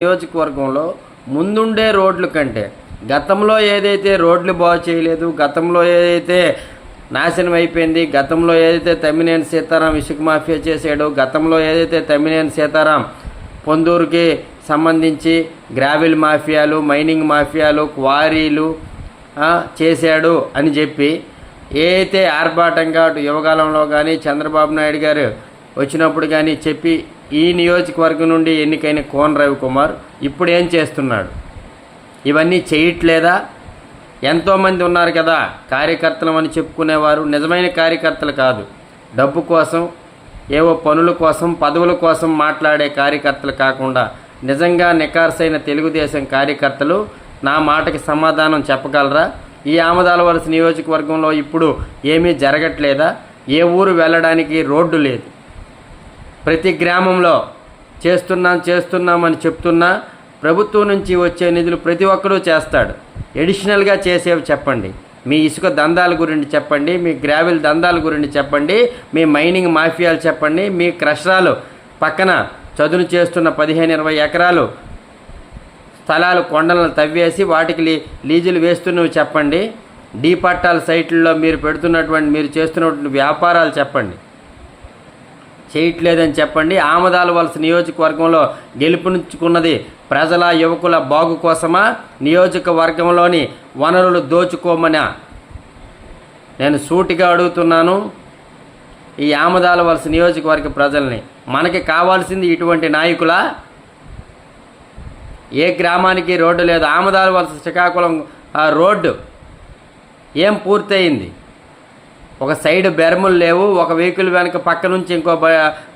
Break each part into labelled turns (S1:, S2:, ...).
S1: నియోజకవర్గంలో ముందుండే రోడ్ల కంటే గతంలో ఏదైతే రోడ్లు బాగు చేయలేదు గతంలో ఏదైతే నాశనం అయిపోయింది గతంలో ఏదైతే తమ్మినేని సీతారాం ఇసుక మాఫియా చేశాడో గతంలో ఏదైతే తమ్మినేని సీతారాం పొందూరుకి సంబంధించి గ్రావెల్ మాఫియాలు మైనింగ్ మాఫియాలు క్వారీలు చేశాడు అని చెప్పి ఏ ఆర్భాటంగా అటు యువకాలంలో కానీ చంద్రబాబు నాయుడు గారు వచ్చినప్పుడు కానీ చెప్పి ఈ నియోజకవర్గం నుండి ఎన్నికైన కోన రవికుమార్ ఇప్పుడు ఏం చేస్తున్నాడు? ఇవన్నీ చేయట్లేదా? ఎంతోమంది ఉన్నారు కదా కార్యకర్తలు అని చెప్పుకునేవారు. నిజమైన కార్యకర్తలు కాదు. డబ్బు కోసం ఏవో పనుల కోసం పదవుల కోసం మాట్లాడే కార్యకర్తలు కాకుండా నిజంగా నికార్సైన తెలుగుదేశం కార్యకర్తలు నా మాటకి సమాధానం చెప్పగలరా? ఈ ఆమదాల వలస నియోజకవర్గంలో ఇప్పుడు ఏమీ జరగట్లేదా? ఏ ఊరు వెళ్ళడానికి రోడ్డు లేదు. ప్రతి గ్రామంలో చేస్తున్నాం చేస్తున్నామని చెప్తున్నా ప్రభుత్వం నుంచి వచ్చే నిధులు ప్రతి ఒక్కరూ చేస్తాడు. ఎడిషనల్గా చేసేవి చెప్పండి. మీ ఇసుక దందాల గురించి చెప్పండి మీ గ్రావెల్ దందాల గురించి చెప్పండి మీ మైనింగ్ మాఫియాలు చెప్పండి మీ క్రషరాలు పక్కన చదును చేస్తున్న పదిహేను ఇరవై ఎకరాలు స్థలాలు కొండలను తవ్వేసి వాటికి లీ లీజులు వేస్తున్నవి చెప్పండి. డీ పట్టాల సైట్లలో మీరు పెడుతున్నటువంటి మీరు చేస్తున్నటువంటి వ్యాపారాలు చెప్పండి. చేయట్లేదని చెప్పండి. ఆమదాల వలస నియోజకవర్గంలో గెలుపునిచ్చుకున్నది ప్రజల యువకుల బాగు కోసమా? నియోజకవర్గంలోని వనరులు దోచుకోమనా? నేను సూటిగా అడుగుతున్నాను ఈ ఆమదాల వలస నియోజకవర్గ ప్రజల్ని. మనకి కావాల్సింది ఇటువంటి నాయకుల? ఏ గ్రామానికి రోడ్డు లేదు. ఆమదాల వలస శ్రీకాకుళం రోడ్డు ఏం పూర్తయింది? ఒక సైడ్ బెరములు లేవు ఒక వెహికల్ వెనక పక్క నుంచి ఇంకో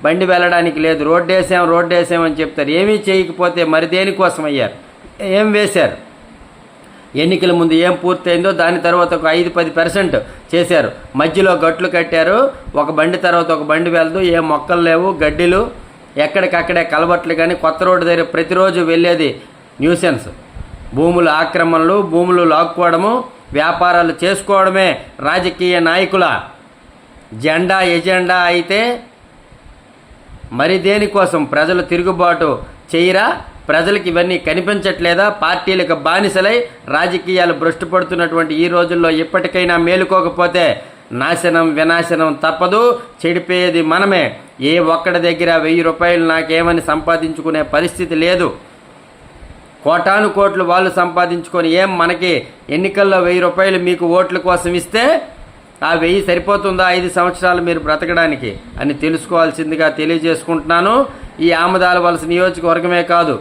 S1: బండి వెళ్ళడానికి లేదు. రోడ్డు వేసాం రోడ్డు వేసామని చెప్తారు. ఏమీ చేయకపోతే మరి దేనికోసం అయ్యారు? ఏం వేశారు? ఎన్నికల ముందు ఏం పూర్తయిందో దాని తర్వాత ఒక ఐదు పది పర్సెంట్ చేశారు. మధ్యలో గట్లు కట్టారు. ఒక బండి తర్వాత ఒక బండి వెళ్తూ ఏ మొక్కలు లేవు గడ్డిలు ఎక్కడికక్కడే కలబట్లు కానీ కొత్త రోడ్డు దగ్గర ప్రతిరోజు వెళ్ళేది న్యూసెన్స్. భూముల ఆక్రమణలు భూములు లాక్కోవడము వ్యాపారాలు చేసుకోవడమే రాజకీయ నాయకుల జెండా ఎజెండా అయితే మరి దేనికోసం ప్రజలు తిరుగుబాటు చేయరా? ప్రజలకు ఇవన్నీ కనిపించట్లేదా? పార్టీలకు బానిసలై రాజకీయాలు భ్రష్టు పడుతున్నటువంటి ఈ రోజుల్లో ఇప్పటికైనా మేలుకోకపోతే నాశనం వినాశనం తప్పదు. చెడిపోయేది మనమే. ఏ ఒక్కడి దగ్గర వెయ్యి రూపాయలు నాకేమని సంపాదించుకునే పరిస్థితి లేదు. కోటాను కోట్లు వాళ్ళు సంపాదించుకొని ఏం మనకి ఎన్నికల్లో వెయ్యి రూపాయలు మీకు ఓట్ల కోసం ఇస్తే ఆ వెయ్యి సరిపోతుందా? ఐదు సంవత్సరాలు మీరు బ్రతకడానికి అని తెలుసుకోవాల్సిందిగా తెలియజేసుకుంటున్నాను. ఈ ఆమదాల వలస నియోజకవర్గమే కాదు